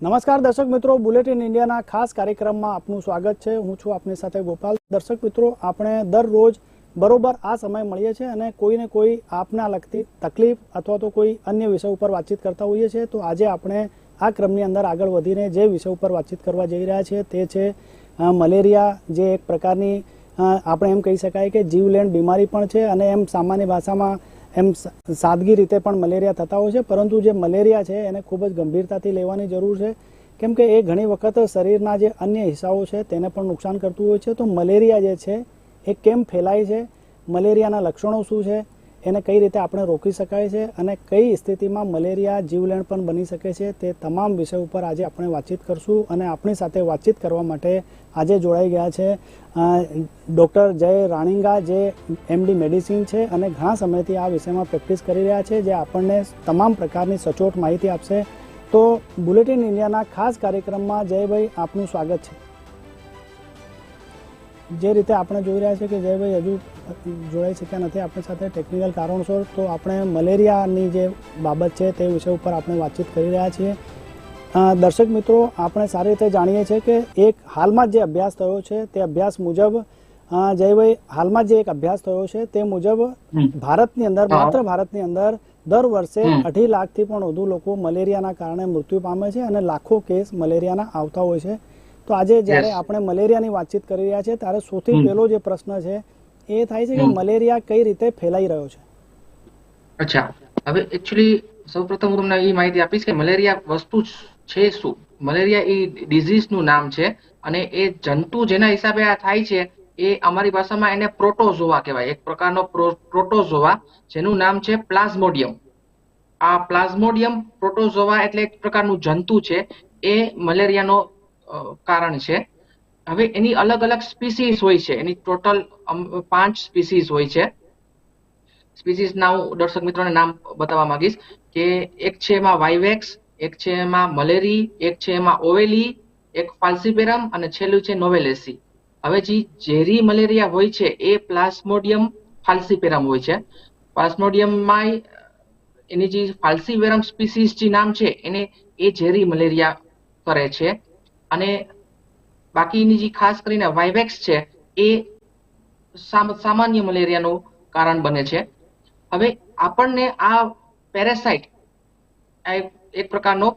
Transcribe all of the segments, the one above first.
નમસ્કાર દર્શક મિત્રો, બુલેટિન ઇન્ડિયાના ખાસ કાર્યક્રમમાં આપનું સ્વાગત છે. હું છું આપની સાથે ગોપાલ. દર્શક મિત્રો, આપણે દરરોજ બરોબર આ સમય મળીએ છીએ અને કોઈને કોઈ આપના લગતી તકલીફ અથવા તો કોઈ અન્ય વિષય ઉપર વાતચીત કરતા હોઈએ છીએ, તો આજે આપણે આ ક્રમની અંદર આગળ વધીને જે વિષય ઉપર વાતચીત કરવા જઈ રહ્યા છીએ તે છે મલેરિયા જે એક પ્રકારની આપણે એમ કહી શકાય કે જીવલેણ બીમારી પણ છે અને એમ સામાન્ય ભાષામાં એમ સાદગી રીતે પણ મલેરિયા થતા હોય છે, પરંતુ જે મલેરિયા છે એને ખૂબ જ ગંભીરતાથી લેવાની જરૂર છે. કેમ કે એ ઘણી વખત શરીરના જે અન્ય હિસ્સાઓ છે તેને પણ નુકસાન કરતું હોય છે. તો મલેરિયા જે છે, એ કેમ ફેલાય છે? મલેરિયાના લક્ષણો શું છે? એને કઈ રીતે આપણે રોકી શકાય છે અને કઈ સ્થિતિમાં મલેરિયા જીવલેણ પણ બની શકે છે તે તમામ વિષય ઉપર આજે આપણે વાતચીત કરશું અને આપણી સાથે વાતચીત કરવા માટે આજે જોડાઈ ગયા છે ડૉક્ટર જય રાણીંગા જે એમડી મેડિસિન છે અને ઘણા સમયથી આ વિષયમાં પ્રેક્ટિસ કરી રહ્યા છે, જે આપણને તમામ પ્રકારની સચોટ માહિતી આપશે. તો બુલેટિન ઇન્ડિયાના ખાસ કાર્યક્રમમાં જયભાઈ આપનું સ્વાગત છે. જે રીતે આપણે જોઈ રહ્યા છે કે જયભાઈ હજુ જોડાઈ શક્યા નથી આપણી સાથે ટેકનિકલ કારણોસર તો આપણે મલેરિયાની જે બાબત છે તે વિષય ઉપર આપણે વાતચીત કરી રહ્યા છીએ. દર્શક મિત્રો આપણે સારી રીતે જાણીએ છીએ કે એક હાલમાં જે અભ્યાસ થયો છે તે અભ્યાસ મુજબ જયભાઈ હાલમાં જે એક અભ્યાસ થયો છે તે મુજબ ભારતની અંદર માત્ર ભારતની અંદર દર વર્ષે અઢી લાખથી પણ વધુ લોકો મલેરિયાના કારણે મૃત્યુ પામે છે અને લાખો કેસ મલેરિયાના આવતા હોય છે. તો આજે જ્યારે આપણે મલેરિયાની વાતચીત કરી રહ્યા છીએ ત્યારે સૌથી પહેલો જે પ્રશ્ન છે એ થાય છે કે મલેરિયા કઈ રીતે ફેલાઈ રહ્યો છે? અચ્છા. હવે એકચ્યુઅલી સૌપ્રથમ હું તમને એ માહિતી આપીશ કે મલેરિયા વસ્તુ છે શું? મલેરિયા એ ડિઝીઝનું નામ છે અને એ જંતુ જેના હિસાબે આ થાય છે એ અમારી ભાષામાં એને પ્રોટોઝોવા કહેવાય. એક પ્રકારનો પ્રોટોઝોવા જેનું નામ છે પ્લાઝ્મોડિયમ આ પ્લાઝ્મોડિયમ પ્રોટોઝોવા એટલે એક પ્રકારનું જંતુ છે. એ મલેરિયાનો કારણ છે. હવે એની અલગ અલગ સ્પીસીસ હોય છે. એની ટોટલ પાંચ સ્પીસીસ હોય છે. સ્પીસીસના હું દર્શક મિત્રોને નામ બતાવવા માંગીશ કે એક છે એમાં વાઇવેક્સ, એક છે એમાં મલેરી, એક છે એમાં ઓવેલી, એક ફાલ્સીપેરમ અને છેલ્લું છે નોવેલેસી. હવે જે ઝેરી મલેરિયા હોય છે એ પ્લાસ્મોડિયમ ફાલ્સીપેરમ હોય છે. પ્લાસ્મોડિયમમાં એની જે ફાલ્સીપેરમ સ્પીસીસ જે નામ છે એને એ ઝેરી મલેરિયા કરે છે. અને બાકીની જે ખાસ કરીને વાઇવેક્સ છે, એ સામ- સામાન્ય મલેરિયાનું કારણ બને છે. હવે આપણને આ પેરેસાઇટ એક પ્રકારનો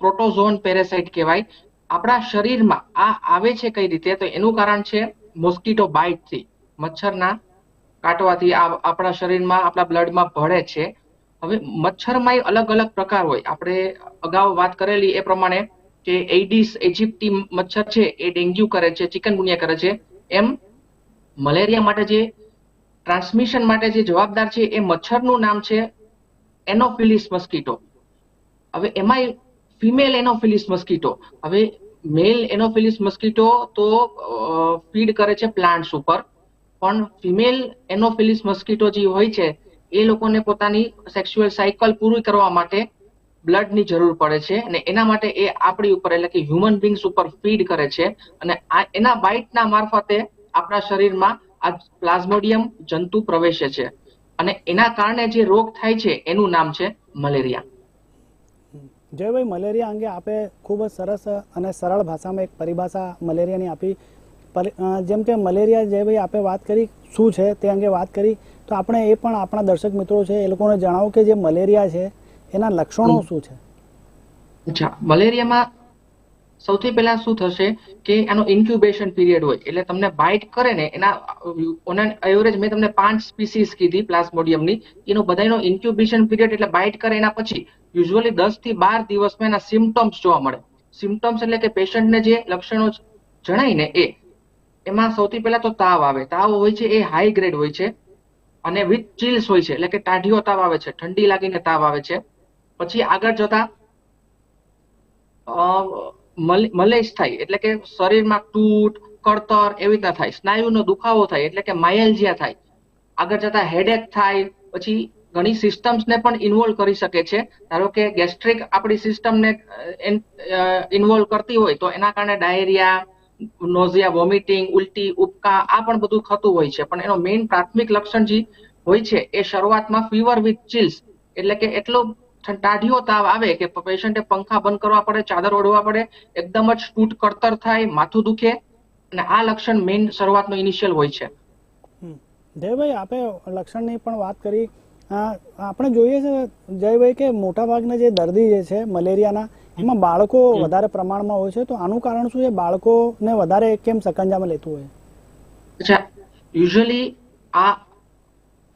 પ્રોટોઝોન પેરેસાઇટ કહેવાય. આપણા શરીરમાં આ આવે છે કઈ રીતે? તો એનું કારણ છે મોસ્કીટો બાઇટથી, મચ્છરના કાટવાથી આ, આપણા શરીરમાં, આપણા બ્લડમાં ભળે છે. હવે મચ્છરમાં અલગ અલગ પ્રકાર હોય. આપણે અગાઉ વાત કરેલી એ પ્રમાણે કે એડિસ એજિપ્ટી મચ્છર છે એ ડેન્ગ્યુ કરે છે ચિકનગુનિયા કરે છે, એમ મલેરિયા માટે જે ટ્રાન્સમિશન માટે જે જવાબદાર છે એ મચ્છરનું નામ છે એનોફિલિસ મસ્કીટો. હવે એમાં ફિમેલ એનોફિલિસ મસ્કીટો. હવે મેલ એનોફિલિસ મસ્કીટો તો ફીડ કરે છે પ્લાન્ટ્સ ઉપર. પણ ફિમેલ એનોફિલિસ મસ્કીટો જે હોય છે, એ લોકોને પોતાની સેક્સ્યુઅલ સાયકલ પૂરી કરવા માટે બ્લડની જરૂર પડે છે અને એના માટે એ આપણી ઉપર એટલે કે હ્યુમન બિંગ્સ ઉપર ફીડ કરે છે. અને આ એના બાઇટના મારફતે આપણા શરીરમાં આ પ્લાઝ્મોડિયમ જંતુ પ્રવેશે છે. અને એના કારણે જે રોગ થાય છે એનું નામ છે મલેરિયા જયભાઈ મલેરિયા અંગે આપે ખૂબ જ સરસ અને સરળ ભાષામાં એક પરિભાષા મલેરિયાની આપી. જેમ કે મલેરિયા જે ભાઈ આપે વાત કરી શું છે તે અંગે વાત કરી. તો આપણે એ પણ આપણા દર્શક મિત્રો છે એ લોકોને જણાવો કે જે મલેરિયા છે એના લક્ષણો શું છે? અચ્છા, મલેરિયામાં સૌથી પહેલા શું થશે કે એનો ઇન્ક્યુબેશન પીરિયડ હોય, એટલે તમને બાઇટ કરે ને, એના એવરેજ મેં તમને પાંચ સ્પીસીસ કીધી પ્લાસ્મોડિયમની એનો બધાનો ઇન્ક્યુબેશન પીરિયડ એટલે બાઇટ કરે એના પછી યુઝ્યુઅલી દસથી બાર દિવસમાં એના સિમ્ટમ્સ જોવા મળે. સિમ્ટમ્સ એટલે કે પેશન્ટને જે લક્ષણો જણાય ને એ, એમાં સૌથી પહેલા તો તાવ આવે. તાવ હોય છે એ હાઈ ગ્રેડ હોય છે, અને વિથ ચિલ્સ હોય છે, એટલે કે ટાઢીઓ તાવ આવે છે, ઠંડી લાગીને તાવ આવે છે. પછી આગળ જતા મલેશ થાય, એટલે કે શરીરમાં તૂટ, કળતર એવી રીતના થાય, સ્નાયુનો દુખાવો થાય, એટલે કે માયલજિયા થાય. આગળ જતા હેડેક થાય, પછી ઘણી સિસ્ટમ્સને પણ ઇન્વોલ્વ કરી શકે છે. ધારો કે ગેસ્ટ્રિક આપણી સિસ્ટમને ઇન્વોલ્વ કરતી હોય, તો એના કારણે ડાયરિયા નોઝિયા વોમિટિંગ ઉલટી ઉપકા આ પણ બધું થતું હોય છે. પણ એનો મેઇન પ્રાથમિક લક્ષણ જે હોય છે, એ શરૂઆતમાં ફીવર વિથ ચિલ્સ એટલે કે એટલો ટાઢિયો તાવ આવે કે પેશન્ટે પંખા બંધ કરવા પડે ચાદર ઓઢવા પડે એકદમ જ તૂટ કરતર થાય માથું દુખે અને આ લક્ષણ મેઇન શરૂઆતનો ઇનિશિયલ હોય છે. જયભાઈ આપે લક્ષણની પણ વાત કરી. આપણે જોઈએ છે જયભાઈ કે મોટાભાગના જે દર્દી જે છે મલેરિયાના એમાં બાળકો વધારે પ્રમાણમાં હોય છે. તો આનું કારણ શું છે? બાળકોને વધારે કેમ સકંજામાં લેતું હોય? અચ્છા યુઝ્યુઅલી આ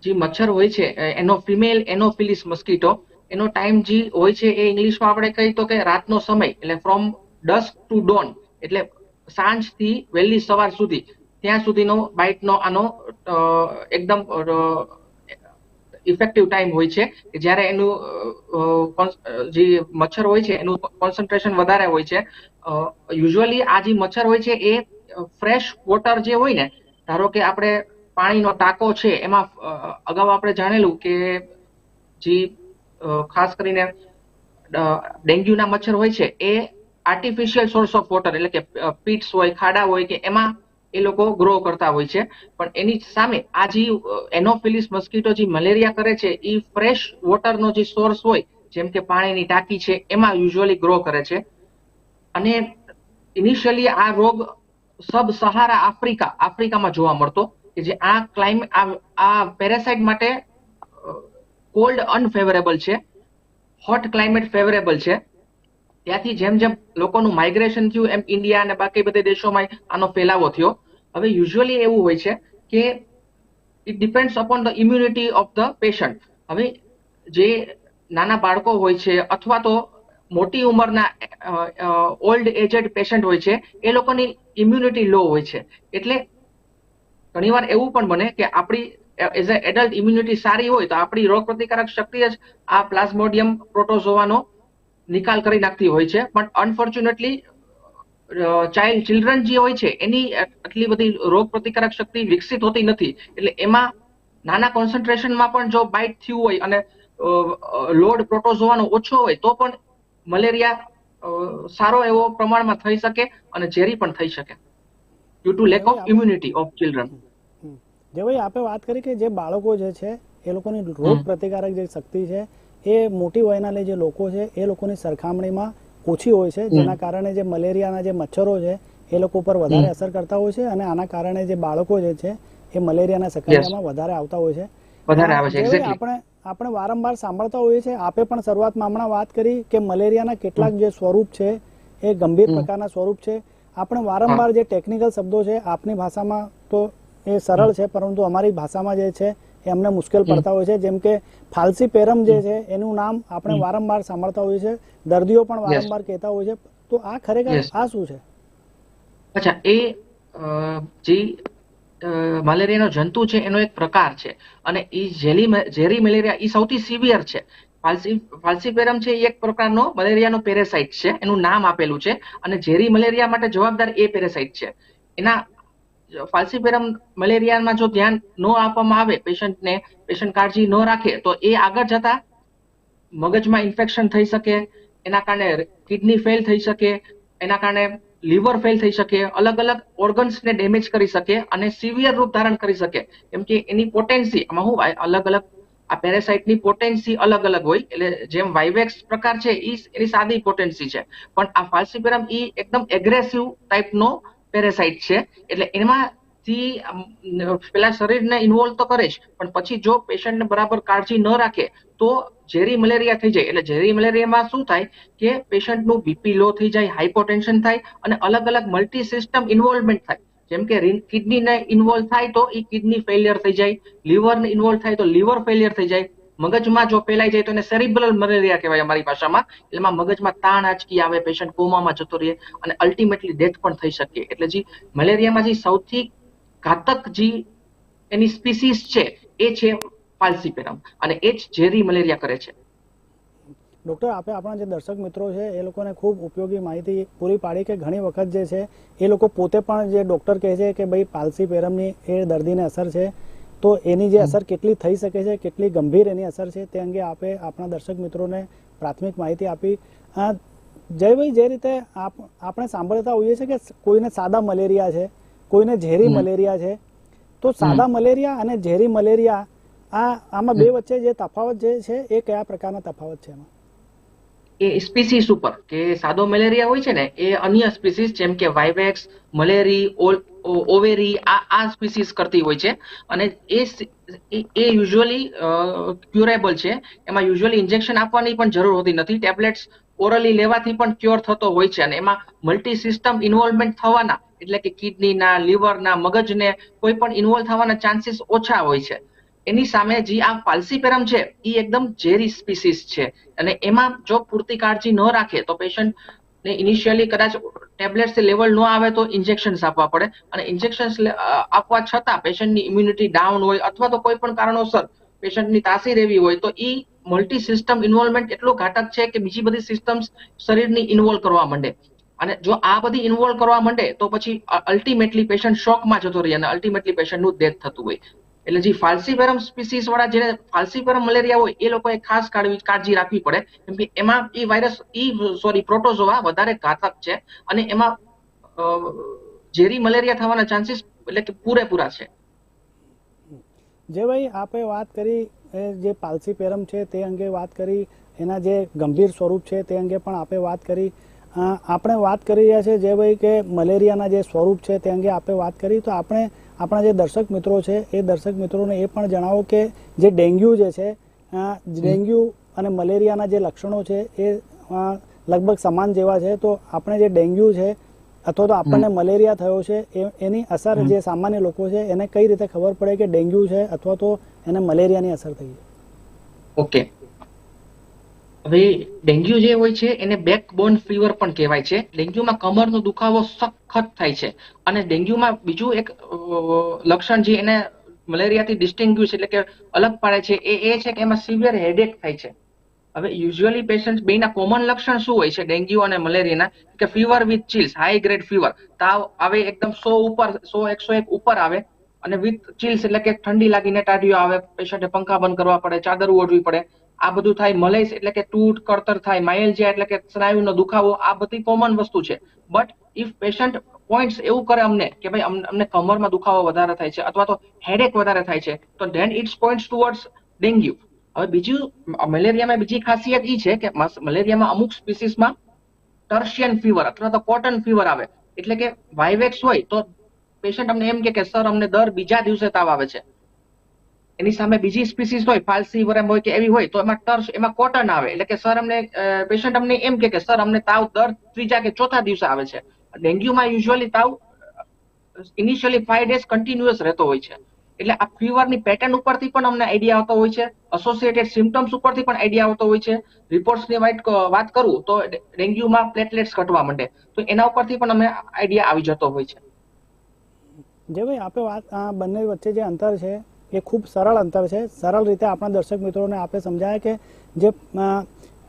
જે મચ્છર હોય છે એનો ફિમેલ એનોફિલિસ મસ્કીટો એનો ટાઈમ જે હોય છે એ ઇંગ્લિશમાં આપણે કહી તો કે રાતનો સમય, એટલે ફ્રોમ ડસ્ક ટુ ડોન એટલે સાંજથી વહેલી સવાર સુધી. ત્યાં સુધીનો બાઇટનો આનો એકદમ ઇફેક્ટિવ ટાઈમ હોય છે, કે જ્યારે એનું જે મચ્છર હોય છે, એનું કોન્સન્ટ્રેશન વધારે હોય છે યુઝ્યુઅલી આ જે મચ્છર હોય છે એ ફ્રેશ વોટર જે હોય ને, ધારો કે આપણે પાણીનો ટાંકો છે, એમાં અગાઉ આપણે જાણેલું કે જે ખાસ કરીને ડેન્ગ્યુના મચ્છર હોય છે, એ આર્ટિફિશિયલ સોર્સ ઓફ વોટર એટલે કે પીટ્સ હોય, ખાડા હોય કે એમાં એ લોકો ગ્રો કરતા હોય છે. પણ એની સામે આ જે એનોફિલિસ મસ્કીટો જે મલેરિયા કરે છે એ ફ્રેશ વોટરનો જે સોર્સ હોય, જેમ કે પાણીની ટાંકી છે, એમાં યુઝ્યુઅલી ગ્રો કરે છે. અને ઇનિશિયલી આ રોગ સબ સહારા આફ્રિકા આફ્રિકામાં જોવા મળતો કે જે આ ક્લાઇમેટ આ પેરાસાઇટ માટે કોલ્ડ અનફેવરેબલ છે હોટ ક્લાઇમેટ ફેવરેબલ છે. ત્યાંથી જેમ જેમ લોકોનું માઇગ્રેશન થયું, એમ ઇન્ડિયા અને બાકી બધા દેશોમાં આનો ફેલાવો થયો. હવે યુઝ્યુઅલી એવું હોય છે કે it depends upon the immunity of the patient હવે જે નાના બાળકો હોય છે અથવા તો મોટી ઉંમરના ઓલ્ડ એજેડ પેશન્ટ હોય છે, એ લોકોની ઇમ્યુનિટી લો હોય છે. એટલે ઘણીવાર એવું પણ બને કે આપણી એઝ અ એડલ્ટ ઇમ્યુનિટી સારી હોય તો આપણી રોગ પ્રતિકારક શક્તિ જ આ પ્લાઝ્મોડિયમ પ્રોટોઝોવાનો નિકાલ કરી નાખતી હોય છે. પણ અનફોર્ચ્યુનેટલી ચાઇલ્ડ ચિલ્ડ્રન જે હોય છે, એની આટલી બધી રોગ પ્રતિકારક શક્તિ વિકસિત હોતી નથી. એટલે એમાં નાના કોન્સન્ટ્રેશનમાં પણ જો બાઇટ થયું હોય અને લોડ પ્રોટોઝોવાનો ઓછો હોય, તો પણ મલેરિયા સારો એવો પ્રમાણમાં થઈ શકે અને ઝેરી પણ થઈ શકે. Due to lack of immunity of children. જે ભાઈ આપે વાત કરી કે જે બાળકો જે છે એ લોકોની રોગ પ્રતિકારક જે શક્તિ છે એ મોટી વયના લે જે લોકો છે એ લોકોની સરખામણીમાં ઓછી હોય છે જેના કારણે જે મલેરિયાના જે મચ્છરો છે એ લોકો ઉપર વધારે અસર કરતા હોય છે અને આના કારણે જે બાળકો જે છે એ મલેરિયાના સકંજામાં વધારે આવતા હોય છે. વધારે આવે છે આપણે આપણે વારંવાર સાંભળતા હોઈએ છીએ આપે પણ શરૂઆતમાં હમણાં વાત કરી કે મલેરિયાના કેટલાક જે સ્વરૂપ છે એ ગંભીર પ્રકારના સ્વરૂપ છે. આપણે વારંવાર જે ટેકનિકલ શબ્દો છે આપની ભાષામાં તો એ સરળ છે પરંતુ અમારી ભાષામાં જે છે એ અમને મુશ્કેલ પડતા હોય છે. જેમ કે ફાલસી પેરમ જે છે એનું નામ આપણે વારંવાર સાંભળતા હોઈએ છીએ. દર્દીઓ પણ વારંવાર કહેતા હોય છે. તો આ ખરેખર આ શું છે? અચ્છા એ જે મલેરિયાનો જંતુ છે એનો એક પ્રકાર છે. અને એ જેલી ઝેરી મલેરિયા એ સૌથી સિવિયર છે. ફાલસી ફાલ્સીપેરમ છે એ એક પ્રકારનો મલેરિયાનો પેરેસાઇટ છે. એનું નામ આપેલું છે. અને ઝેરી મલેરિયા માટે જવાબદાર એ પેરેસાઇટ છે. એના ફાલ્સીપેરમ મલેરિયામાં જો ધ્યાન ન આપવામાં આવે, પેશન્ટને પેશન્ટ કાળજી ન રાખે, તો એ આગળ જતા મગજમાં ઇન્ફેક્શન થઈ શકે, એના કારણે કિડની ફેલ થઈ શકે, એના કારણે લીવર ફેલ થઈ શકે, અલગ અલગ ઓર્ગન્સને ડેમેજ કરી શકે અને સિવિયર રૂપ ધારણ કરી શકે. કેમ કે એની પોટેન્સી, આમાં શું અલગ અલગ આ પેરેસાઇટની પોટેન્સી અલગ અલગ હોય, એટલે જેમ વાઇવેક્સ પ્રકાર છે એ એની સાદી પોટેન્સી છે. પણ આ ફાલ્સીપેરમ એ એકદમ એગ્રેસિવ ટાઈપનો પેરેસાઇટ છે, એટલે એમાંથી પેલા શરીરને ઇન્વોલ્વ તો કરે જ, પણ પછી જો પેશન્ટને બરાબર કાળજી ન રાખે, તો ઝેરી મલેરિયા થઈ જાય. એટલે ઝેરી મલેરિયામાં શું થાય કે પેશન્ટનું બીપી લો થઈ જાય હાઇપોટેન્શન થાય, અને અલગ અલગ મલ્ટી સિસ્ટમ ઇન્વોલ્વમેન્ટ થાય. જેમ કે કિડનીને ઇન્વોલ્વ થાય તો એ કિડની ફેલિયર થઈ જાય લીવરને ઇન્વોલ્વ થાય તો લીવર ફેલિયર થઈ જાય મગજમાં જો ફેલાઈ જાય તો એને સેરિબ્રલ મલેરિયા કહેવાય અમારી ભાષામાં. એમાં મગજમાં તાણ આંચકી આવે પેશન્ટ કોમામાં જતો રહે અને અલ્ટિમેટલી ડેથ પણ થઈ શકે. એટલે જે મલેરિયામાં જે સૌથી ઘાતક જે એની સ્પીસીસ છે, એ છે ફાલ્સીપેરમ અને એ જ ઝેરી મલેરિયા કરે છે. ડૉક્ટર આપે આપણા જે દર્શક મિત્રો છે, એ લોકોને ખૂબ ઉપયોગી માહિતી પૂરી પાડી કે ઘણી વખત જે છે, એ લોકો પોતે પણ જે ડોક્ટર કહે છે કે ભાઈ પાલસી પેરમની એ દર્દીને અસર છે. તો એની જે અસર કેટલી થઈ શકે છે કેટલી ગંભીર એની અસર છે તે અંગે આપે આપણા દર્શક મિત્રોને પ્રાથમિક માહિતી આપી. આ જયભાઈ જે રીતે આપ આપણે સાંભળતા હોઈએ છીએ કે કોઈને સાદા મલેરિયા છે કોઈને ઝેરી મલેરિયા છે તો સાદા મલેરિયા અને ઝેરી મલેરિયા આ આમાં બે વચ્ચે જે તફાવત જે છે એ કયા પ્રકારના તફાવત છે એમાં? એ સ્પીસીસ ઉપર કે સાદો મલેરિયા હોય છે ને એ અન્ય સ્પીસીસ જેમ કે વાઇવેક્સ મલેરી ઓવેરી આ આ સ્પીસીસ કરતી હોય છે. અને એ એ- યુઝ્યુઅલી ક્યુરેબલ છે. એમાં યુઝ્યુઅલી ઇન્જેક્શન આપવાની પણ જરૂર હોતી નથી. ટેબ્લેટ્સ ઓરલી લેવાથી પણ ક્યોર થતો હોય છે. અને એમાં મલ્ટી સિસ્ટમ ઇન્વોલ્વમેન્ટ થવાના, એટલે કે કિડનીના લીવરના મગજને કોઈ પણ ઇન્વોલ્વ થવાના ચાન્સીસ ઓછા હોય છે. એની સામે જે આ પાલ્સીપેરમ છે એ એકદમ ઝેરી સ્પીસીસ છે. અને એમાં જો પૂરતી કાળજી ન રાખે, તો પેશન્ટ ને ઇનિશિયલી કદાચ ટેબ્લેટ્સ લેવલ ન આવે તો ઇન્જેક્શન્સ આપવા પડે. અને ઇન્જેક્શન્સ આપવા છતાં પેશન્ટની ઇમ્યુનિટી ડાઉન હોય અથવા તો કોઈ પણ કારણોસર પેશન્ટની તાસી રહેવી હોય તો એ મલ્ટી સિસ્ટમ ઇન્વોલ્વમેન્ટ એટલો ઘાતક છે કે બીજી બધી સિસ્ટમ્સ શરીરની ઇન્વોલ્વ કરવા માંડે. અને જો આ બધી ઇન્વોલ્વ કરવા માંડે તો પછી અલ્ટિમેટલી પેશન્ટ શોકમાં જતો રહે અને અલ્ટિમેટલી પેશન્ટનું ડેથ થતું હોય. એટલે જે ફાલ્સીફેરમ સ્પીસીસ વાળા જે ફાલ્સીફેરમ મલેરિયા હોય, એ લોકોએ ખાસ કાળજી રાખવી પડે. કેમ કે એમાં એ વાયરસ ઈ સોરી પ્રોટોઝોવા વધારે ઘાતક છે અને એમાં ઝેરી મલેરિયા થવાના ચાન્સીસ એટલે કે પૂરેપૂરા છે. જે ભાઈ આપે વાત કરી જે પાલસીપેરમ છે તે અંગે વાત કરી, એના જે ગંભીર સ્વરૂપ છે તે અંગે પણ આપે વાત કરી. આપણે વાત કરી રહ્યા છે જે ભાઈ કે મલેરિયાના જે સ્વરૂપ છે તે અંગે આપે વાત કરી, તો આપણે આપણા જે દર્શક મિત્રો છે એ દર્શક મિત્રોને એ પણ જણાવો કે જે ડેન્ગ્યુ જે છે ડેન્ગ્યુ અને મલેરિયાના જે લક્ષણો છે એ લગભગ સમાન જેવા છે. તો આપણે જે ડેન્ગ્યુ છે અથવા તો આપણને મલેરિયા થયો છે એની અસર જે સામાન્ય લોકો છે એને કઈ રીતે ખબર પડે કે ડેન્ગ્યુ છે અથવા તો એને મલેરિયાની અસર થઈ છે? ઓકે. હવે ડેન્ગ્યુ જે હોય છે, એને બેકબોન ફીવર પણ કહેવાય છે. ડેન્ગ્યુમાં કમરનો દુખાવો સખત થાય છે. અને ડેન્ગ્યુમાં બીજું એક લક્ષણ જે એને મલેરિયાથી ડિસ્ટિંગ્યુશ એટલે કે અલગ પાડે છે, એ એ છે કે એમાં સિવિયર હેડેક થાય છે. હવે યુઝ્યુઅલી પેશન્ટ બેના કોમન લક્ષણ શું હોય છે, ડેન્ગ્યુ અને મલેરિયાના? કે fever with chills high grade fever તાવ આવે એકદમ સો ઉપર, સો એકસો એક ઉપર આવે. અને વિથ ચિલ્સ એટલે કે ઠંડી લાગીને ટાઢીઓ આવે પેશન્ટે પંખા બંધ કરવા પડે, ચાદર ઓઢવી પડે. આ બધું થાય મલેસ એટલે કે તૂટ, કળતર થાય, માયલજિયા એટલે કે સ્નાયુનો દુખાવો, આ બધી કોમન વસ્તુ છે. બટ ઇફ પેશન્ટ પોઈન્ટ્સ એવું કરે અમને કે ભાઈ અમને કમરમાં દુખાવો વધારે થાય છે અથવા તો હેડેક વધારે થાય છે, તો then it's points towards dengue હવે બીજું મલેરિયામાં બીજી ખાસિયત એ છે કે મલેરિયામાં અમુક સ્પીસીસમાં ટર્શિયન ફીવર અથવા તો કોટન ફીવર આવે. એટલે કે વાયવેક્સ હોય તો પેશન્ટ અમને એમ કે સર અમને દર બીજા દિવસે તાવ આવે છે. એની સામે બીજી સ્પીસીસ હોય ફાલસી વરેમ હોય કે એવી હોય, તો એમાં ટર્સ એમાં કોટન આવે. એટલે કે સર અમને પેશન્ટ અમને એમ કે સર અમને તાવ દર ત્રીજા કે ચોથા દિવસે આવે છે. ડેન્ગ્યુમાં યુઝ્યુઅલી તાવ ઇનિશિયલી ફાઈવ ડેઝ કન્ટિન્યુઅસ રહેતો હોય છે. એટલે આ ફીવરની પેટર્ન ઉપરથી પણ અમને આઈડિયા આવતો હોય છે. એસોસિએટેડ સિમ્ટમ્સ ઉપરથી પણ આઈડિયા આવતો હોય છે. રિપોર્ટ્સની વાઇટ વાત કરું, તો ડેન્ગ્યુમાં પ્લેટલેટ્સ ઘટવા માંડે. તો એના ઉપરથી પણ અમને આઈડિયા આવી જતો હોય છે. જે ભાઈ આપે વાત, આ બંને વચ્ચે જે અંતર છે એ ખૂબ સરળ અંતર છે. સરળ રીતે આપણા દર્શક મિત્રોને આપણે સમજાય કે જે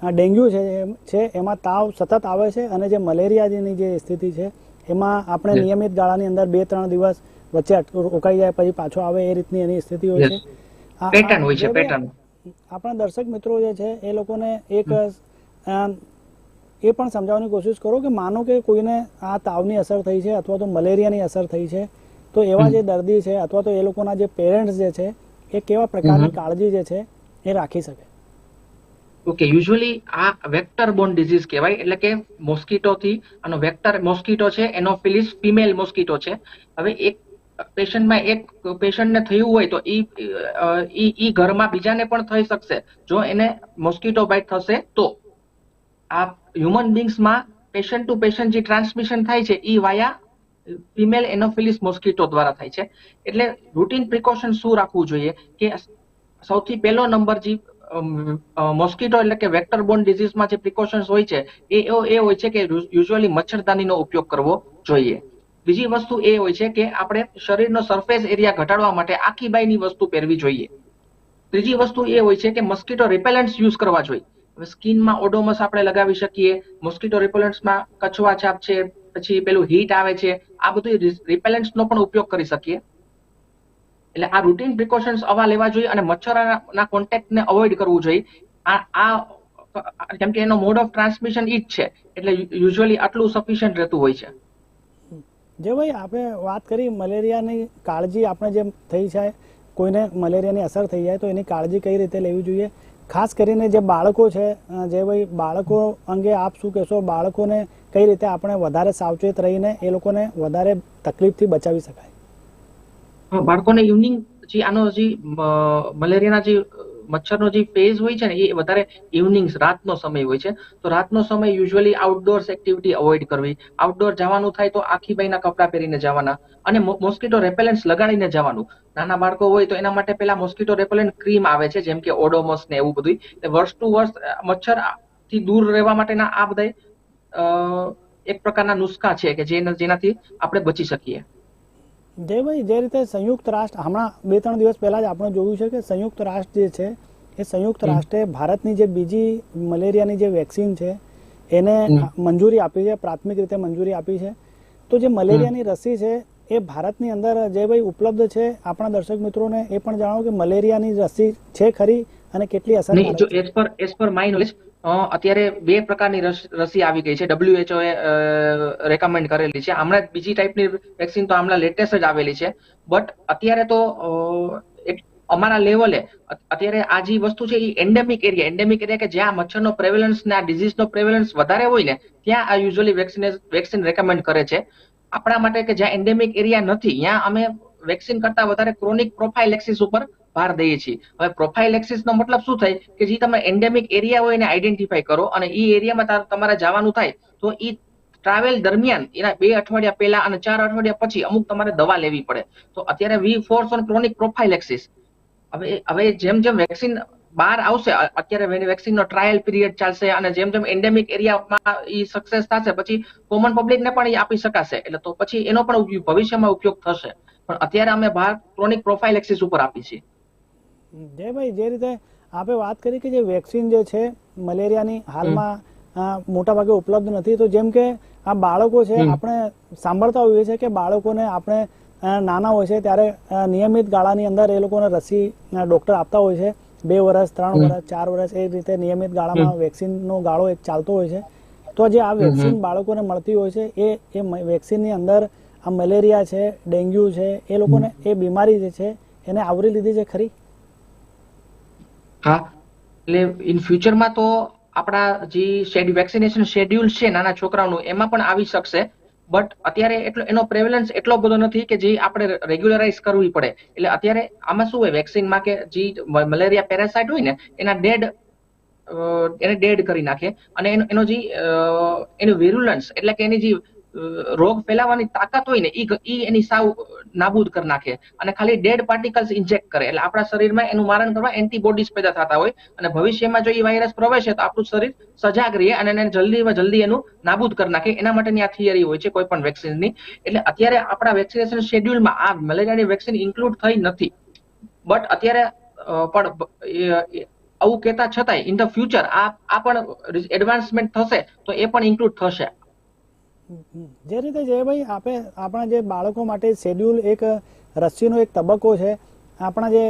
ડેન્ગ્યુ છે એમ- છે એમાં તાવ સતત આવે છે અને જે મલેરિયાની જે સ્થિતિ છે એમાં આપણે નિયમિત ગાળાની અંદર બે ત્રણ દિવસ વચ્ચે રોકાઈ જાય પછી પાછો આવે એ રીતની એની સ્થિતિ હોય છે. Yes. આ- આ પેટર્ન હોય છે પેટર્ન આપણા દર્શક મિત્રો જે છે એ લોકોને એક એ પણ સમજાવવાની કોશિશ કરો કે માનો કે કોઈને આ તાવની અસર થઈ છે અથવા તો મલેરિયાની અસર થઈ છે. તો એવા જે દર્દી છે અથવા તો એ લોકોના જે પેરેન્ટ્સ જે છે એ કેવા પ્રકારની કાળજી જે છે એ રાખી શકે? ઓકે યુઝ્યુઅલી આ વેક્ટર બોન ડિઝીઝ કહેવાય એટલે કે મોસ્કીટો થી આનો વેક્ટર મોસ્કીટો છે એનોફિલિસ ફિમેલ મોસ્કીટો છે. હવે એક પેશન્ટમાં એક પેશન્ટને થયું હોય તો ઈ ઈ ઈ ઘરમાં બીજાને પણ થઈ શકશે. જો એને મોસ્કીટો બાઇટ થશે તો. આ હ્યુમન બિંગ્સમાં પેશન્ટ ટુ પેશન્ટ જે ટ્રાન્સમિશન થાય છે ઈ વાયા ફિમેલ એનોફિલિસ મોસ્કીટો દ્વારા થાય છે. એટલે રૂટીન પ્રિકોશન શું રાખવું જોઈએ? કે સૌથી પહેલો નંબર જે મોસ્કીટો એટલે કે વેક્ટર બોર્ન ડિઝીઝમાં જે પ્રિકોશન્સ હોય છે, એ એ હોય છે કે યુઝ્યુઅલી મચ્છરદાનીનો ઉપયોગ કરવો જોઈએ. બીજી વસ્તુ એ હોય છે કે આપણે શરીરનો સરફેસ એરિયા ઘટાડવા માટે આખી બાયની વસ્તુ પહેરવી જોઈએ. ત્રીજી વસ્તુ એ હોય છે કે મોસ્કીટો રિપેલન્ટ્સ યુઝ કરવા જોઈએ. હવે સ્કિનમાં ઓડોમસ આપણે લગાવી શકીએ. મોસ્કીટો રિપેલન્ટ્સમાં કછવા છાપ છે પછી પેલું હીટ આવે છે, આ બધું રિપેલન્ટ્સનો પણ ઉપયોગ કરી શકીએ. એટલે આ રૂટીન પ્રિકોશન્સ આવા લેવા જોઈએ અને મચ્છરના કોન્ટેક્ટને અવોઇડ કરવું જોઈએ. આ આ કેમ કે એનો મોડ ઓફ ટ્રાન્સમિશન ઈ જ છે. એટલે યુઝ્યુઅલી આટલું સફિશિયન્ટ રહેતું હોય છે. જે ભાઈ આપણે વાત કરી મલેરિયાની કાળજી આપણે જેમ થઈ જાય, કોઈને મલેરિયાની અસર થઈ જાય તો એની કાળજી કઈ રીતે લેવી જોઈએ? ખાસ કરીને જે બાળકો છે જે ભાઈ બાળકો અંગે આપ શું કહેશો? બાળકોને કઈ રીતે આપણે વધારે સાવચેત રહીને એ લોકોને વધારે તકલીફથી બચાવી શકાય? બાળકોને ઇવનિંગ જે આનો જે મલેરિયાના જે મચ્છરનો જે ફેઝ હોય છે ને, એ વધારે ઇવનિંગ્સ રાતનો સમય હોય છે. તો રાતનો સમય યુઝ્યુઅલી આઉટડોર્સ એક્ટિવિટી અવોઇડ કરવી. આઉટડોર જવાનું થાય તો આખી બાઈના કપડાં પહેરીને જવાના અને મોસ્કીટો રેપેલેન્ટ્સ લગાડીને જવાનું. નાના બાળકો હોય તો એના માટે પેલા મોસ્કીટો રેપેલેન્ટ ક્રીમ આવે છે, જેમ કે ઓડોમોસ ને એવું બધું વર્ષ ટુ વર્ષ મચ્છરથી દૂર રહેવા માટેના આ બધા એક પ્રકારના નુસ્ખા છે કે જેનાથી આપણે બચી શકીએ. જયભાઈ જે રીતે સંયુક્ત રાષ્ટ્ર હમણાં બે ત્રણ દિવસ પહેલા જ આપણે જોયું છે કે સંયુક્ત રાષ્ટ્ર જે છે એ સંયુક્ત રાષ્ટ્રે ભારતની જે બીજી મલેરિયાની જે વેક્સિન છે એને મંજૂરી આપી છે પ્રાથમિક રીતે મંજૂરી આપી છે. તો જે મલેરિયાની રસી છે એ ભારતની અંદર જે ભાઈ ઉપલબ્ધ છે આપણા દર્શક મિત્રોને એ પણ જણાવો કે મલેરિયાની રસી છે ખરી અને કેટલી છે. As per as per my knowledge અત્યારે બે પ્રકારની રસ- આવી ગઈ છે. ડબ્લ્યુએચઓ એ રેકમેન્ડ કરેલી છે. હમણાં બીજી ટાઈપની વેક્સિન તો હમણાં લેટેસ્ટ જ આવેલી છે. બટ અત્યારે તો અમારા લેવલે અત્યારે આ જે વસ્તુ છે એ એન્ડેમિક એરિયા એન્ડેમિક એરિયા કે જ્યાં મચ્છરનો પ્રેવેલન્સ ને આ ડિઝીઝનો પ્રેવેલન્સ વધારે હોય ને, ત્યાં આ યુઝ્યુઅલી વેક્સિન વેક્સિન રેકમેન્ડ કરે છે. આપણા માટે કે જ્યાં એન્ડેમિક એરિયા નથી, ત્યાં અમે વેક્સિન કરતા વધારે ક્રોનિક પ્રોફાઇલેક્સિસ ઉપર ભાર દઈએ છીએ. હવે પ્રોફાઇલેક્સિસ નો મતલબ શું થાય? કે જે તમે એન્ડેમિક એરિયા હોય એને આઈડેન્ટિફાઈ કરો અને એ એરિયામાં તમારે જવાનું થાય, તો એ ટ્રાવેલ દરમિયાન એના બે અઠવાડિયા પહેલા અને ચાર અઠવાડિયા પછી અમુક તમારે દવા લેવી પડે. તો અત્યારે we force on chronic prophylaxis હવે હવે જેમ જેમ વેક્સિન બહાર આવશે અત્યારે વેક્સિન નો ટ્રાયલ પીરિયડ ચાલશે અને જેમ જેમ એન્ડેમિક એરિયામાં એ સક્સેસ થશે, પછી કોમન પબ્લિક ને પણ એ આપી શકાશે. એટલે તો પછી એનો પણ ભવિષ્યમાં ઉપયોગ થશે. પણ અત્યારે અમે બહાર ક્રોનિક પ્રોફાઇલેક્સિસ ઉપર આપી છીએ. જયભાઈ જે રીતે આપે વાત કરી કે જે વેક્સિન જે છે મલેરિયાની હાલમાં મોટા મોટાભાગે ઉપલબ્ધ નથી. તો જેમ કે આ બાળકો છે આપણે સાંભળતા હોઈએ છીએ કે બાળકોને આપણે નાના હોય છે ત્યારે નિયમિત ગાળાની અંદર એ લોકોને રસી ડોક્ટર આપતા હોય છે. બે વર્ષ ત્રણ વર્ષ ચાર વર્ષ એ રીતે નિયમિત ગાળામાં વેક્સિનનો ગાળો એક ચાલતો હોય છે. તો જે આ વેક્સિન બાળકોને મળતી હોય છે એ એ વેક્સિનની અંદર આ મલેરિયા છે ડેન્ગ્યુ છે એ લોકોને એ બીમારી જે છે એને આવરી લીધી છે ખરી? હા. એટલે ઇન ફ્યુચરમાં તો આપણા જે શેડ્યુ વેક્સિનેશન શેડ્યુલ છે નાના છોકરાઓનું, એમાં પણ આવી શકશે. બટ અત્યારે એટલો, એનો પ્રેવેલન્સ એટલો બધો નથી કે જે આપણે રેગ્યુલરાઇઝ કરવી પડે. એટલે અત્યારે આમાં શું હોય વેક્સિનમાં કે જે મલેરિયા પેરાસાઇટ હોય ને, એના ડેડ એને ડેડ કરી નાખે. અને એનો જે એનું વિરુલન્સ એટલે કે એની જે રોગ ફેલાવવાની તાકાત હોય ને એ એની સાવ નાબૂદ કરી નાખે. અને ખાલી ડેડ પાર્ટિકલ્સ ઇન્જેક્ટ કરે. એટલે આપણા શરીરમાં એનું મારણ કરવા એન્ટીબોડીઝ પેદા થતા હોય. અને ભવિષ્યમાં જો એ વાયરસ પ્રવેશે તો આપણું શરીર સજાગ રહે અને એને જલ્દીમાં જલ્દી એનું નાબૂદ કરી નાખે. એના માટેની આ થિયરી હોય છે કોઈ પણ વેક્સિનની એટલે અત્યારે આપણા વેક્સિનેશન શેડ્યુલમાં આ મલેરિયાની વેક્સિન ઇન્ક્લુડ થઈ નથી. બટ અત્યારે પણ આવું કહેતા છતાંય ઇન ધ ફ્યુચર આ આ પણ એડવાન્સમેન્ટ થશે તો એ પણ ઇન્ક્લુડ થશે. જે રીતે જયભાઈ આપે આપણા જે બાળકો માટે શેડ્યુલ એક રસીનો એક તબક્કો છે આપણા જે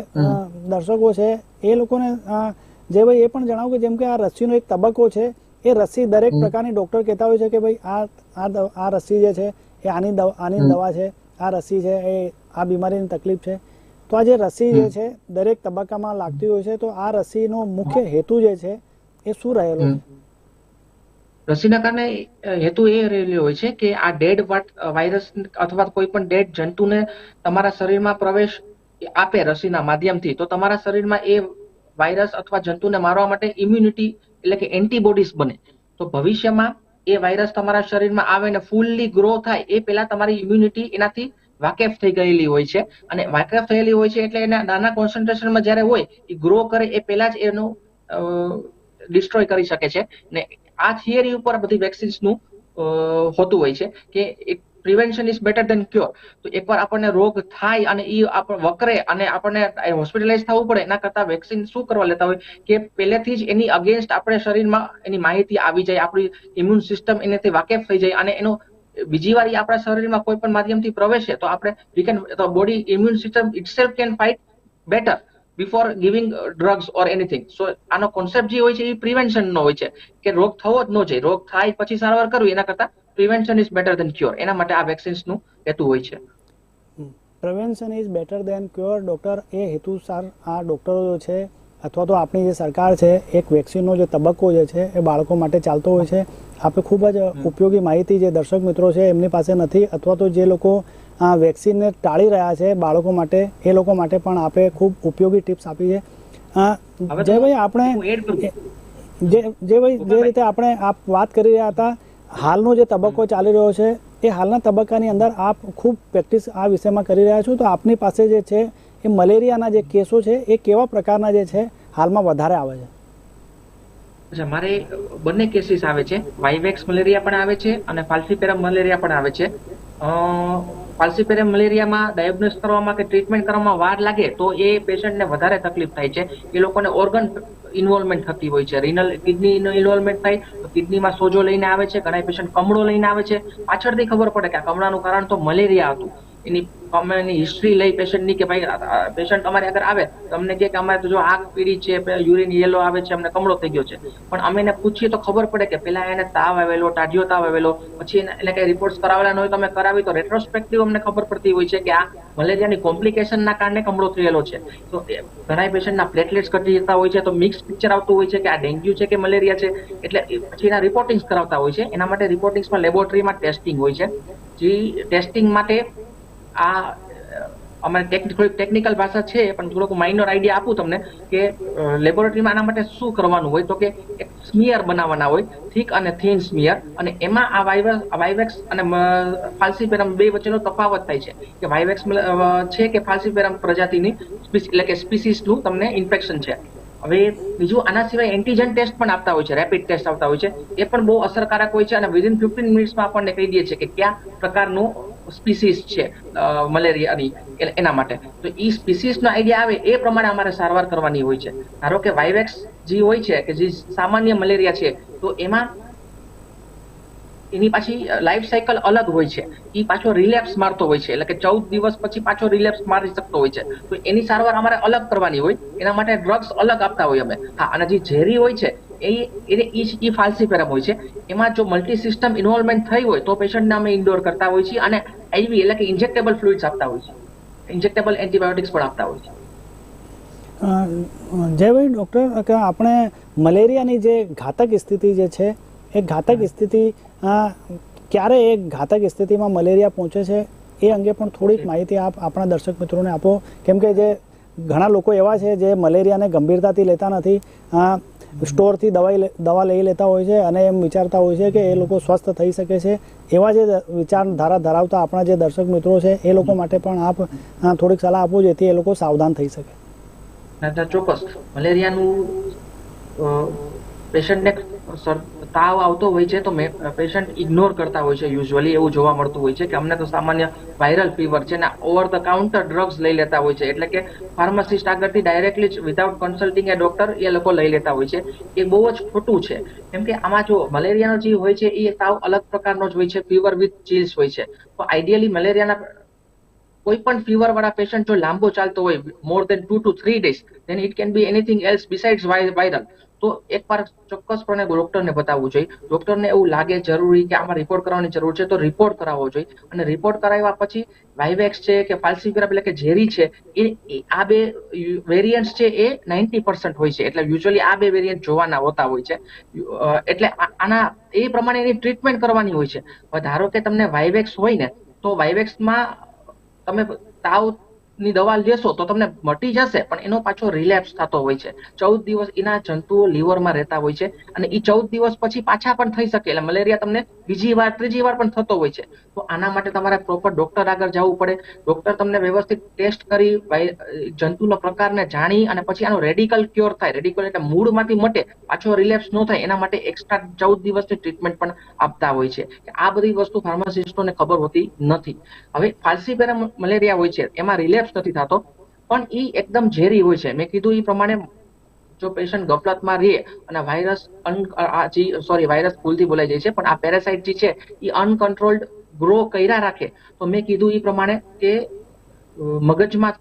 દર્શકો છે એ લોકોને જે જયભાઈ એ પણ જણાવું કે જેમ કે આ રસીનો એક તબક્કો છે એ રસી દરેક પ્રકારની ડોક્ટર કહેતા હોય છે કે ભાઈ આ આ રસી જે છે એ આની આની દવા છે આ રસી છે એ આ બીમારીની તકલીફ છે. તો આ જે રસી જે છે દરેક તબક્કામાં લાગતી હોય છે તો આ રસીનો મુખ્ય હેતુ જે છે એ શું રહેલો? છે રસીના કારણે હેતુ એ રહેલો હોય છે કે આ ડેડ વાયરસ અથવા કોઈ પણ ડેડ જંતુને તમારા શરીરમાં પ્રવેશ આપે રસીના માધ્યમથી, તો તમારા શરીરમાં એ વાયરસ અથવા જંતુને મારવા માટે ઇમ્યુનિટી એટલે કે એન્ટીબોડીઝ બને. તો ભવિષ્યમાં એ વાયરસ તમારા શરીરમાં આવે ને ફૂલ્લી ગ્રો થાય, એ પહેલા તમારી ઇમ્યુનિટી એનાથી વાકેફ થઈ ગયેલી હોય છે. અને વાકેફ થયેલી હોય છે એટલે એના નાના કોન્સન્ટ્રેશનમાં જ્યારે હોય, એ ગ્રો કરે એ પહેલા જ એનું ડિસ્ટ્રોય કરી શકે છે. ને આ થિયરી ઉપર બધી વેક્સિન્સનું હોતું હોય છે કે prevention is better than cure તો એકવાર આપણને રોગ થાય અને એ આપણ વકરે અને આપણને હોસ્પિટલાઇઝ થવું પડે, એના કરતાં વેક્સિન શું કરવા લેતા હોય કે પહેલેથી જ એની અગેન્સ્ટ આપણે શરીરમાં એની માહિતી આવી જાય, આપણી ઇમ્યુન સિસ્ટમ એનેથી વાકેફ થઈ જાય અને એનો બીજી વાર આપણા શરીરમાં કોઈ પણ માધ્યમથી પ્રવેશે તો આપણે વી કેન તો body immune system itself can fight better before giving drugs or anything so આનો કોન્સેપ્ટ જે હોય છે એ પ્રિવેન્શન નો હોય છે. કે રોગ થવો જ ન જોઈએ. રોગ થાય પછી સારવાર કરવી એના કરતા prevention is better than cure એના માટે આ વેક્સિન્સનું હેતુ હોય છે. Prevention is better than cure doctor એ હેતુસાર આ ડોક્ટરો છે અથવા તો આપણી જે સરકાર છે એક વેક્સિનનો જે તબક્કો જે છે એ બાળકો માટે ચાલતો હોય છે. આપણે ખૂબ જ ઉપયોગી માહિતી જે દર્શક મિત્રો છે એમની પાસે નથી અથવા તો જે લોકો આ વેક્સિનને ટાળી રહ્યા છે બાળકો માટે એ લોકો માટે પણ આપણે ખૂબ ઉપયોગી ટિપ્સ આપી છે. જે ભાઈ આપણે જે જે ભાઈ જે રીતે આપણે આપ વાત કરી રહ્યા હતા હાલનો જે તબક્કો ચાલી રહ્યો છે એ હાલના તબક્કાની અંદર આપ ખૂબ પ્રેક્ટિસ આ વિષયમાં કરી રહ્યા છો. તો આપની પાસે જે છે એ મલેરિયાના જે કેસો છે એ કેવા પ્રકારના જે છે હાલમાં વધારે આવે છે? અચ્છા મારે બંને કેસીસ આવે છે. વાઇવેક્સ મલેરિયા પણ આવે છે અને ફાલ્સીપેરમ મલેરિયા પણ આવે છે. ફાલ્સીપેરમ મલેરિયામાં ડાયગ્નોસ કરવામાં કે ટ્રીટમેન્ટ કરવામાં વાર લાગે તો એ પેશન્ટને વધારે તકલીફ થાય છે. એ લોકોને ઓર્ગન ઇન્વોલ્વમેન્ટ થતી હોય છે. રિનલ કિડની ઇન્વોલ્વમેન્ટ થાય, તો કિડનીમાં સોજો લઈને આવે છે ઘણા પેશન્ટ કમળો લઈને આવે છે. પાછળથી ખબર પડે કે આ કમળાનું કારણ તો મલેરિયા હતું. એની અમે એની હિસ્ટ્રી લઈ પેશન્ટની કે ભાઈ પેશન્ટ અમારે આગળ આવે. તો અમને કે અમારે તો જો આગ પીડી છે યુરિન યેલો આવે છે, અમને કમળો થઈ ગયો છે. પણ અમે એને પૂછીએ તો ખબર પડે કે પેલા એને તાવ આવેલો, ટાઢિયો તાવ આવેલો, પછી એને કઈ રિપોર્ટ્સ કરાવેલા ન હોય તો અમે કરાવી તો રેટ્રોસ્પેક્ટિવ અમને ખબર પડતી હોય છે કે આ મલેરિયાની કોમ્પ્લિકેશનના કારણે કમળો થયેલો છે. તો ઘણા પેશન્ટના પ્લેટલેટ્સ ઘટી જતા હોય છે, તો મિક્સ પિક્ચર આવતું હોય છે કે આ ડેન્ગ્યુ છે કે મલેરિયા છે. એટલે પછી એના રિપોર્ટિંગ્સ કરાવતા હોય છે. એના માટે રિપોર્ટિંગ્સમાં લેબોરેટરીમાં ટેસ્ટિંગ હોય છે. જે ટેસ્ટિંગ માટે આ અમારે થોડીક ટેકનિકલ ભાષા છે, પણ થોડોક માઇનર આઈડિયા આપું તમને કે લેબોરેટરીમાં આના માટે શું કરવાનું હોય તો કે એક સ્મિયર બનાવવાના હોય થીક અને થીન સ્મિયર અને એમાં આ વાયરસ વાયવેક્સ અને ફાલ્સીપેરમ બે વચ્ચેનો તફાવત થાય છે. કે વાયવેક્સ છે કે ફાલ્સીપેરમ પ્રજાતિની એટલે કે સ્પીસીસનું તમને ઇન્ફેક્શન છે. હવે બીજું આના સિવાય એન્ટીજન ટેસ્ટ પણ આપતા હોય છે રેપિડ ટેસ્ટ આવતા હોય છે. એ પણ બહુ અસરકારક હોય છે અને વિધિન ફિફ્ટીન મિનિટ્સમાં આપણને કહી દે છે કે કયા પ્રકારનું સ્પીસીસ છે મલેરિયાની એના માટે. તો એ સ્પીસીસનો આઈડિયા આવે એ પ્રમાણે અમારે સારવાર કરવાની હોય છે. ધારો કે વાયવેક્સ જે હોય છે કે જે સામાન્ય મલેરિયા છે, તો એમાં એની પાછી લાઈફ સાયકલ અલગ હોય છે. એ પાછો રિલેપ્સ મારતો હોય છે. એટલે કે ચૌદ દિવસ પછી પાછો રિલેપ્સ મારી શકતો હોય છે. તો એની સારવાર અમારે અલગ કરવાની હોય. એના માટે ડ્રગ્સ અલગ આપતા હોય અમે. હા અને જે ઝેરી હોય છે એ એને ઈ ફાલ્સીપેરમ હોય છે. એમાં જો મલ્ટી સિસ્ટમ ઇન્વોલ્વમેન્ટ થઈ હોય તો પેશન્ટને અમે ઇન્ડોર કરતા હોય છીએ અને આઈવી એટલે કે ઇન્જેક્ટેબલ ફ્લુઇડ્સ આપતા હોય છે ઇન્જેક્ટેબલ એન્ટીબાયોટિક્સ પણ આપતા હોય છે જયભાઈ ડૉક્ટર કે આપણે મલેરિયાની જે ઘાતક સ્થિતિ જે છે એ ઘાતક સ્થિતિ ક્યારે એ ઘાતક સ્થિતિમાં મલેરિયા પહોંચે છે એ અંગે પણ થોડીક માહિતી આપ આપણા દર્શક મિત્રોને આપો. કેમ કે જે ઘણા લોકો એવા છે જે મલેરિયાને ગંભીરતાથી લેતા નથી સ્ટોરથી દવાઈ દવા લઈ લેતા હોય છે અને એમ વિચારતા હોય છે કે એ લોકો સ્વસ્થ થઈ શકે છે. એવા જે વિચારધારા ધરાવતા આપણા જે દર્શક મિત્રો છે એ લોકો માટે પણ આપ થોડીક સલાહ આપો જેથી એ લોકો સાવધાન થઈ શકે. ચોક્કસ. મલેરિયાનું પેશન્ટને તાવ આવતો હોય છે તો પેશન્ટ ઇગ્નોર કરતા હોય છે યુઝ્યુઅલી એવું જોવા મળતું હોય છે કે અમને તો સામાન્ય વાયરલ ફીવર છે ને ઓવર ધ કાઉન્ટર ડ્રગ્સ લઈ લેતા હોય છે. એટલે કે ફાર્માસિસ્ટ આગળથી ડાયરેક્ટલી જ વિધાઉટ કન્સલ્ટિંગ એ ડોક્ટર એ લોકો લઈ લેતા હોય છે. એ બહુ જ ખોટું છે. કેમ કે આમાં જો મલેરિયાનો જે હોય છે એ તાવ અલગ પ્રકારનો જ હોય છે ફીવર વિથ ચીલ્સ હોય છે. તો આઈડિયલી મલેરિયાના કોઈ પણ ફીવર વાળા પેશન્ટ જો લાંબો ચાલતો હોય more than two two three days then it can be anything else besides viral તો એકવાર ચોક્કસપણે ડોક્ટરને બતાવવું જોઈએ. ડોક્ટરને એવું લાગે જરૂરી કે આમાં રિપોર્ટ કરવાની જરૂર છે તો રિપોર્ટ કરાવવો જોઈએ. અને રિપોર્ટ કરાવ્યા પછી વાઇવેક્સ છે કે ફાલ્સીફિરમ એટલે કે ઝેરી છે, એ આ બે વેરિયન્ટ્સ છે એ નાઇન્ટી પર્સન્ટ હોય છે. એટલે યુઝ્યુઅલી આ બે વેરિયન્ટ જોવાના હોતા હોય છે. એટલે આના, એ પ્રમાણે એની ટ્રીટમેન્ટ કરવાની હોય છે. ધારો કે તમને વાઇવેક્સ હોય ને, તો વાઇવેક્સમાં તમે તાવ ની દવા લેશો તો તમને મટી જશે, પણ એનો પાછો રિલેપ્સ થતો હોય છે. ચૌદ દિવસ એના જંતુઓ લીવરમાં રહેતા હોય છે અને એ ચૌદ દિવસ પછી પાછા પણ થઈ શકે, એટલે મલેરિયા તમને બીજી વાર, ત્રીજી વાર પણ થતો હોય છે. તો આના માટે તમારે પ્રોપર ડોક્ટર આગળ જવું પડે. ડોક્ટર તમને વ્યવસ્થિત ટેસ્ટ કરી જંતુનો પ્રકારને જાણી અને પછી આનો રેડિકલ ક્યોર થાય. રેડિકલ એટલે મૂળમાંથી મટે, પાછો રિલેપ્સ ન થાય, એના માટે એક્સ્ટ્રા ચૌદ દિવસની ટ્રીટમેન્ટ પણ આપતા હોય છે. કે આ બધી વસ્તુ ફાર્માસિસ્ટોને ખબર હોતી નથી. હવે ફાલ્સીપેરા મલેરિયા હોય છે, એમાં રિલેપ્સ નથી થતો. પણ એ એકદમ ઝેરી હોય છે. મેં કીધું એ પ્રમાણે જો પેશન્ટ ગફલતમાં રહે અને વાયરસ સોરી વાયરસ ભૂલથી બોલાઈ જાય છે, પણ આ પેરાસાઇટ જે છે એ અનકન્ટ્રોલ્ડ ગ્રો કર્યા રાખે. તો મેં કીધું એ પ્રમાણે કે મગજમાં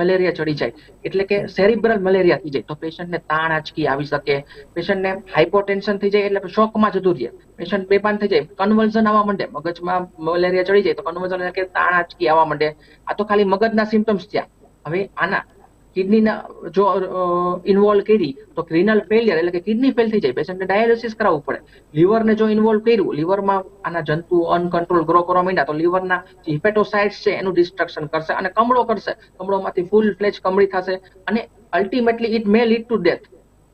મલેરિયા ચડી જાય. એટલે કે સેરિબ્રલ મલેરિયા થઈ જાય. તો પેશન્ટને તાણ આંચકી આવી શકે. પેશન્ટને હાઇપોટેન્શન થઈ જાય એટલે શોકમાં જતું રહે. પેશન્ટ બેભાન થઈ જાય. કન્વર્ઝન આવવા માંડે. મગજમાં મલેરિયા ચડી જાય તો કન્વર્ઝન એટલે તાણ આંચકી આવવા માંડે. આ તો ખાલી મગજના સિમ્ટમ્સ થયા. હવે આના કિડનીના જો ઇન્વોલ્વ કરી, તો ક્રિનલ ફેલિયર એટલે કે કિડની ફેલ થઈ જાય. પેશન્ટને ડાયાલિસિસ કરાવવું પડે. લીવરને જો ઇન્વોલ્વ કર્યું લીવરમાં આના જંતુ અનકન્ટ્રોલ ગ્રો કરવા માંડ્યા, તો લીવરના જે હિપેટોસાઇટ્સ છે, એનું ડિસ્ટ્રક્શન કરશે અને કમળો કરશે. કમળોમાંથી ફૂલ ફ્લેજ કમળી થશે અને ultimately it may lead to death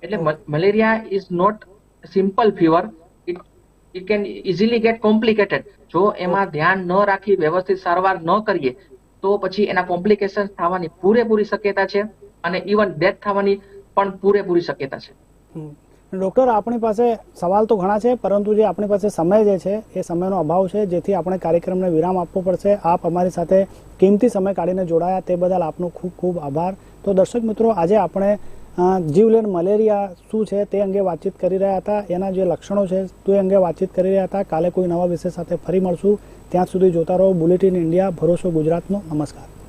એટલે malaria is not simple fever it it can easily get complicated જો એમાં ધ્યાન ન રાખી, વ્યવસ્થિત સારવાર ન કરીએ તો પછી એના કોમ્પ્લિકેશન થવાની પૂરેપૂરી શક્યતા છે અને ઇવન ડેથ થવાની પણ પૂરેપૂરી શક્યતા છે. ડોક્ટર આપણી પાસે સવાલ તો ઘણા છે, પરંતુ જે આપણી પાસે સમય જે છે, એ સમયનો અભાવ છે, જેથી આપણે કાર્યક્રમને વિરામ આપવો પડશે. આપ અમારી સાથે કિંમતી સમય કાઢીને જોડાયા, તે બદલ આપનો ખૂબ ખૂબ આભાર. તો દર્શક મિત્રો, આજે આપણે જીવલેણ મલેરિયા શું છે તે અંગે વાતચીત કરી રહ્યા હતા, એના જે લક્ષણો છે તે અંગે વાતચીત કરી રહ્યા હતા. કાલે કોઈ નવા વિષય સાથે ફરી મળશું. ત્યાં સુધી જોતા રહો. બુલેટિન ઇન્ડિયા ભરોસો ગુજરાતનો. નમસ્કાર.